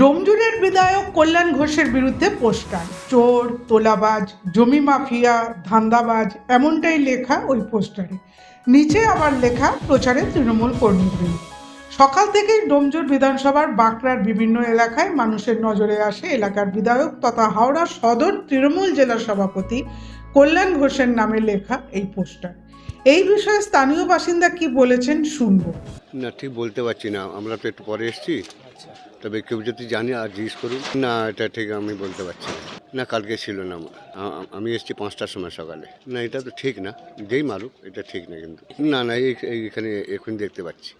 ডোমজুরের বিধায়ক কল্যাণ ঘোষের বিরুদ্ধে পোস্টার। চোর তোলাবাজ জমি মাফিয়া ধান্দাবাজ এমনটাই লেখা ওই পোস্টারে। নিচে আবার লেখা প্রচারে তৃণমূল কর্মীবৃন্দ সকাল থেকেই ডোমজুর বিধানসভার বাঁকড়ার বিভিন্ন এলাকায় মানুষের নজরে আসে এলাকার বিধায়ক তথা হাওড়া সদর তৃণমূল জেলা সভাপতি কল্যাণ ঘোষের নামে লেখা এই পোস্টার। এই বিষয়ে স্থানীয় বাসিন্দা কি বলেছেন শুনব। না ঠিক বলতে পারছি না। আমরা তো একটু পরে এসেছি। তবে কেউ যদি জানি আর জিজ্ঞেস করুন না এটা ঠিক আমি বলতে পারছি না। না কালকে ছিল না আমি এসেছি পাঁচটার সময় সকালে। না এটা তো ঠিক না। যেই মারুক এটা ঠিক না কিন্তু। না না এখানে এখন দেখতে পাচ্ছি।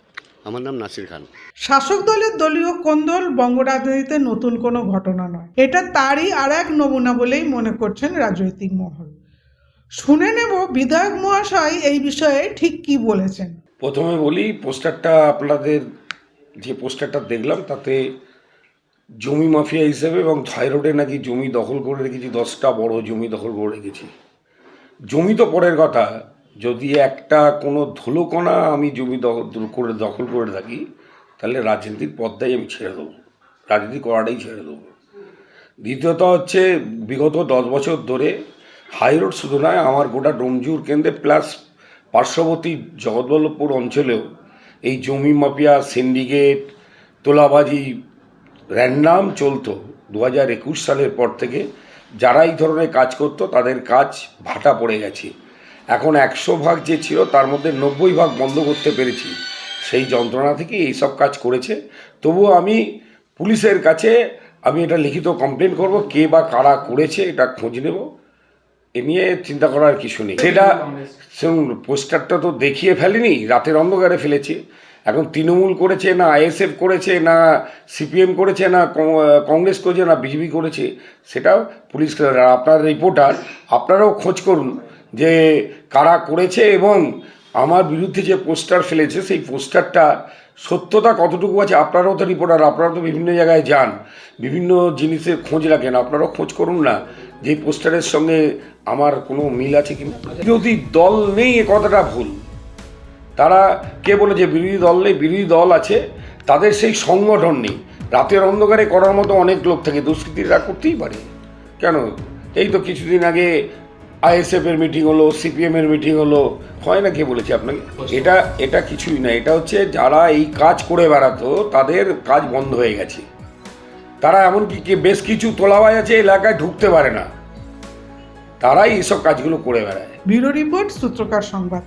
আমার নাম নাসির খান। শাসক দলের দলীয় কোন্দল বঙ্গ রাজনীতিতে নতুন কোনো ঘটনা নয়। এটা তারই আর এক নমুনা বলেই মনে করছেন রাজনৈতিক মহল। শুনে নেব বিধায়ক মহাশয় এই বিষয়ে ঠিক কি বলেছেন। প্রথমে বলি পোস্টারটা আপনাদের যে পোস্টারটা দেখলাম, তাতে জমি মাফিয়া হিসেবে এবং থাইরয়েডে নাকি জমি দখল করে রেখেছি, দশটা বড় জমি দখল করে রেখেছি। জমি তো পরের কথা, যদি একটা কোনো ধুলোকণা আমি জমি দখল করে দখল করে থাকি, তাহলে রাজনীতির পদ্মাই আমি ছেড়ে দেবো। রাজনীতি করাটাই ছেড়ে দেবো। দ্বিতীয়ত হচ্ছে, বিগত দশ বছর ধরে হাইরোড শুধু নয়, আমার গোটা ডোমজুর কেন্দ্রে, প্লাস পার্শ্ববর্তী জগৎবল্লভপুর অঞ্চলেও এই জমি মাফিয়া সিন্ডিকেট তোলাবাজি র্যান্ডাম চলতো দু হাজার একুশ সালের পর থেকে। যারা এই ধরনের কাজ করতো, তাদের কাজ ভাটা পড়ে গেছে। এখন একশো ভাগ যে ছিল, তার মধ্যে নব্বই ভাগ বন্ধ করতে পেরেছি। সেই যন্ত্রণা থেকে এইসব কাজ করেছে। তবুও আমি পুলিশের কাছে আমি এটা লিখিত কমপ্লেন করব, কে বা কারা করেছে এটা খোঁজ নেব। এ নিয়ে চিন্তা করার কিছু নেই। সেটা পোস্টারটা তো দেখিয়ে ফেলেনি রাতের অন্ধকারে ফেলেছে। এখন তৃণমূল করেছে না আইএসএফ করেছে না সিপিএম করেছে না কংগ্রেস করেছে না বিজেপি করেছে সেটা পুলিশ আপনার রিপোর্টার আপনারাও খোঁজ করুন যে কারা করেছে এবং আমার বিরুদ্ধে যে পোস্টার ফেলেছে, সেই পোস্টারটা সত্যতা কতটুকু আছে আপনারাও তো রিপোর্টার আপনারা তো বিভিন্ন জায়গায় যান, বিভিন্ন জিনিসের খোঁজ রাখেন, আপনারাও খোঁজ করুন না যে পোস্টারের সঙ্গে আমার কোনো মিল আছে কি বিরোধী দল নেই, এ কথাটা ভুল। তারা কে বলে যে বিরোধী দল নেই, বিরোধী দল আছে, তাদের সেই সংগঠন নেই। রাতের অন্ধকারে করার মতো অনেক লোক থাকে, দুষ্কৃতীরা করতেই পারে। কেন? এই তো কিছুদিন আগে আইএসএফ এর মিটিং হলো সিপিএম এর মিটিং হলো হয় না কে বলেছি আপনাকে? এটা এটা কিছুই না এটা হচ্ছে যারা এই কাজ করে বেড়াতো তাদের কাজ বন্ধ হয়ে গেছে। তারা এমনকি কি বেশ কিছু তোলাবাজ আছে এলাকায় ঢুকতে পারে না। তারাই এসব কাজগুলো করে বেড়ায়। ব্যুরো রিপোর্ট সূত্রকার সংবাদ।